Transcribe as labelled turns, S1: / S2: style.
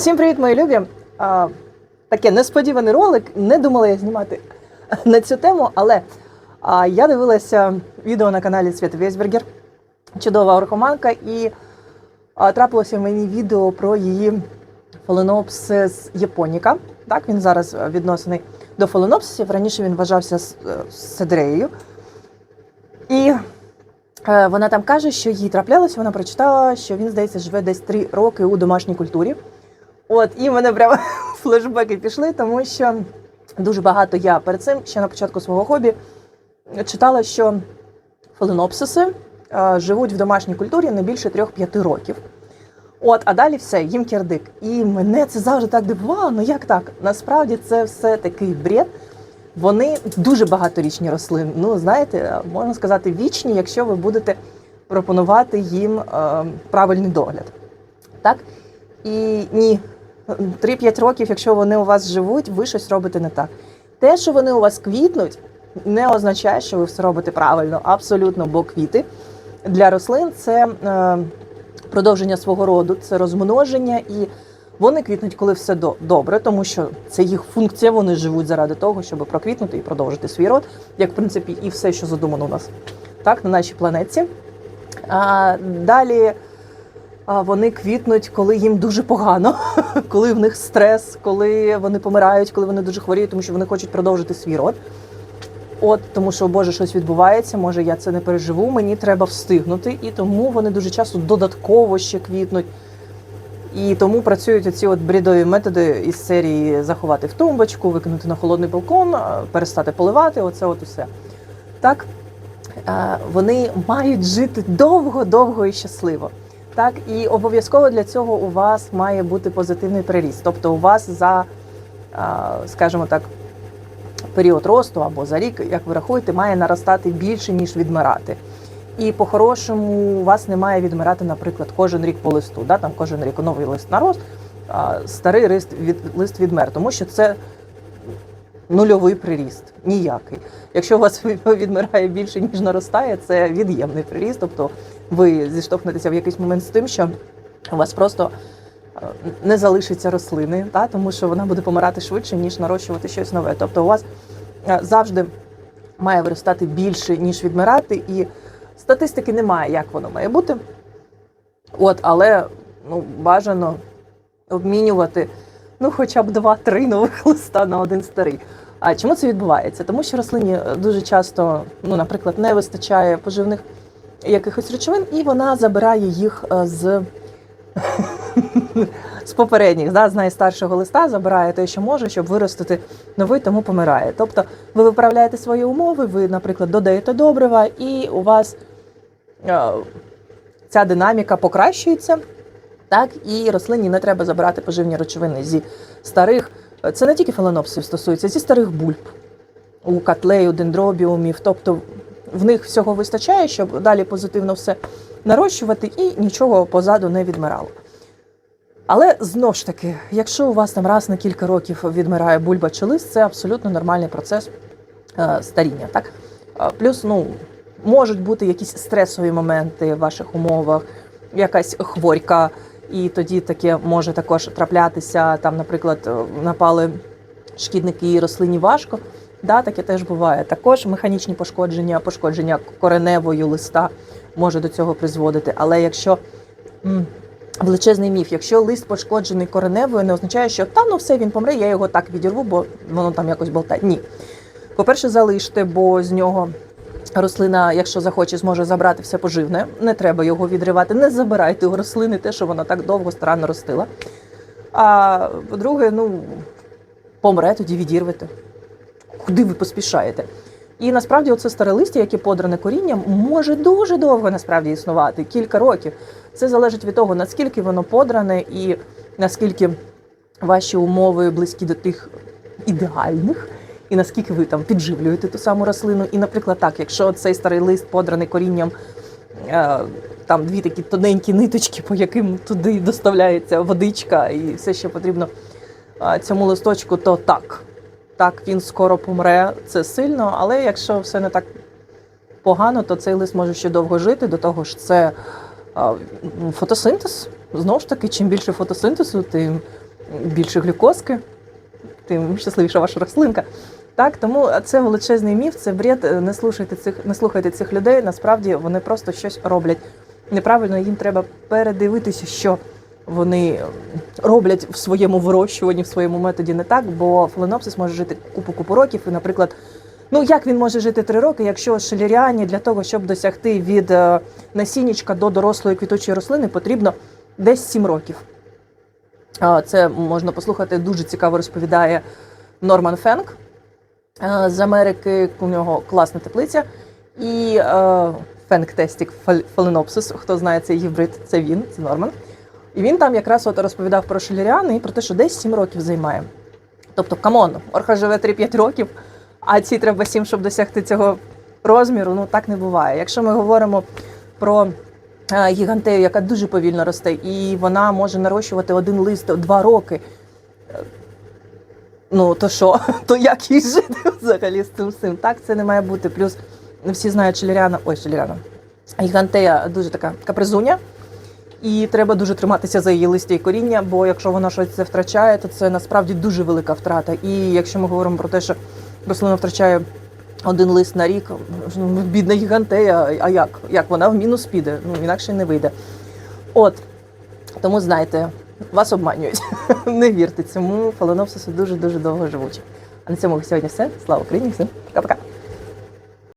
S1: Всім привіт, мої любі! А, таке несподіваний ролик. Не думала я знімати на цю тему, але а, я дивилася відео на каналі Свята Вейсбергер, чудова орхоманка, і а, трапилося мені відео про її фаленопсис японіка. Так, він зараз відносений до фаленопсисів. Раніше він вважався е, седреєю. І е, вона там каже, що їй траплялося, вона прочитала, що він, здається, живе десь три роки у домашній культурі. От, і мене прямо флешбеки пішли, тому що дуже багато я перед цим, ще на початку свого хобі, читала, що фаленопсиси е, живуть в домашній культурі не більше 3-5 років. От, а далі все, їм кірдик. І мене це завжди так дивувало. Ну як так? Насправді це все такий бред. Вони дуже багаторічні рослини. Ну, знаєте, можна сказати, вічні, якщо ви будете пропонувати їм е, правильний догляд. Так? І ні, 3-5 років, якщо вони у вас живуть, ви щось робите не так. Те, що вони у вас квітнуть, не означає, що ви все робите правильно. Абсолютно, бо квіти для рослин це е, продовження свого роду, це розмноження, і вони квітнуть, коли все до- добре, тому що це їх функція, вони живуть заради того, щоб проквітнути і продовжити свій род, як в принципі і все, що задумано у нас так, на нашій планеті. А, далі вони квітнуть, коли їм дуже погано, коли в них стрес, коли вони помирають, коли вони дуже хворіють, тому що вони хочуть продовжити свій род. От тому, що Боже, щось відбувається, може я це не переживу, мені треба встигнути, і тому вони дуже часто додатково ще квітнуть. І тому працюють оці от брідові методи із серії заховати в тумбочку, викинути на холодний балкон, перестати поливати. Оце от усе. Так Е, вони мають жити довго, довго і щасливо. Так, і обов'язково для цього у вас має бути позитивний приріст. Тобто, у вас за, скажімо так, період росту або за рік, як ви рахуєте, має наростати більше, ніж відмирати. І по-хорошому у вас не має відмирати, наприклад, кожен рік по листу. Да? Там кожен рік новий лист нарос, а старий лист, від, лист відмер, тому що це нульовий приріст, ніякий. Якщо у вас відмирає більше, ніж наростає, це від'ємний приріст. Тобто ви зіштовхнетеся в якийсь момент з тим, що у вас просто е, не залишиться рослини, та? тому що вона буде помирати швидше, ніж нарощувати щось нове. Тобто у вас е, завжди має виростати більше, ніж відмирати, і статистики немає, як воно має бути. От, але ну, бажано обмінювати ну, хоча б два-три нових листа на один старий. А чому це відбувається? Тому що рослині е, дуже часто, ну, наприклад, не вистачає поживних якихось речовин, і вона забирає їх е, з, з попередніх, да, з найстаршого листа, забирає те, що може, щоб виростити новий, тому помирає. Тобто ви виправляєте свої умови, ви, наприклад, додаєте добрива, і у вас е, ця динаміка покращується. Так, і рослині не треба забирати поживні речовини зі старих. Це не тільки фаленопсів стосується, зі старих бульб, у котлею, дендробіумів. Тобто в них всього вистачає, щоб далі позитивно все нарощувати і нічого позаду не відмирало. Але знов ж таки, якщо у вас там раз на кілька років відмирає бульба чи лист, це абсолютно нормальний процес е, старіння. Так? Е, Плюс, ну, можуть бути якісь стресові моменти в ваших умовах, якась хворька, і тоді таке може також траплятися. Там, наприклад, е, напали шкідники і рослині важко. Да, таке теж буває. Також механічні пошкодження, пошкодження кореневою листа може до цього призводити. Але якщо величезний міф, якщо лист пошкоджений кореневою, не означає, що та ну все він помре, я його так відірву, бо воно там якось болтає. Ні. По-перше, залиште, бо з нього рослина, якщо захоче, зможе забрати все поживне. Не треба його відривати. Не забирайте у рослини те, що вона так довго старанно ростила. А по-друге, ну помре, тоді відірвете. Куди ви поспішаєте? І насправді оце старе листя, яке подране корінням, може дуже довго насправді існувати, кілька років. Це залежить від того, наскільки воно подране і наскільки ваші умови близькі до тих ідеальних, і наскільки ви там підживлюєте ту саму рослину. І, наприклад, так, якщо цей старий лист подраний корінням, е, там дві такі тоненькі ниточки, по яким туди доставляється водичка, і все, що потрібно е, цьому листочку, то так. Так, він скоро помре, це сильно, але якщо все не так погано, то цей лист може ще довго жити. До того ж, це фотосинтез. Знову ж таки, чим більше фотосинтезу, тим більше глюкозки, тим щасливіша ваша рослинка. Так, тому це величезний міф, це бред. Не слухайте цих, не слухайте цих людей. Насправді вони просто щось роблять неправильно. Їм треба передивитися, що вони роблять в своєму вирощуванні, в своєму методі не так, бо фаленопсис може жити купу купу років. І, наприклад, ну як він може жити три роки, якщо шеліріані для того, щоб досягти від е, насіннячка до дорослої квітучої рослини, потрібно десь 7 років. Це можна послухати, дуже цікаво розповідає Норман Фенк е, з Америки. У нього класна теплиця. І е, Фенк Тестік Фаленопсис, хто знає цей гібрид, це він, це Норман. І він там якраз от розповідав про шеліріани і про те, що десь 7 років займає. Тобто, камон, орха живе 3-5 років, а ці треба 7, щоб досягти цього розміру. Ну так не буває. Якщо ми говоримо про е, гігантею, яка дуже повільно росте, і вона може нарощувати один лист 2 роки. Ну, то що? То як їй жити взагалі з цим всім? Так, це не має бути. Плюс всі знають Шеліряна, ой, Шеліряна. Гігантея дуже така капризуня. І треба дуже триматися за її листя і коріння, бо якщо вона щось це втрачає, то це насправді дуже велика втрата. І якщо ми говоримо про те, що рослина втрачає один лист на рік, бідна гігантея, а як? Як вона в мінус піде? Ну інакше не вийде. От тому знайте, вас обманюють. не вірте цьому. Фаленопсиси дуже дуже довго живуть. А на цьому сьогодні все. Слава Україні! Всім пока-пока.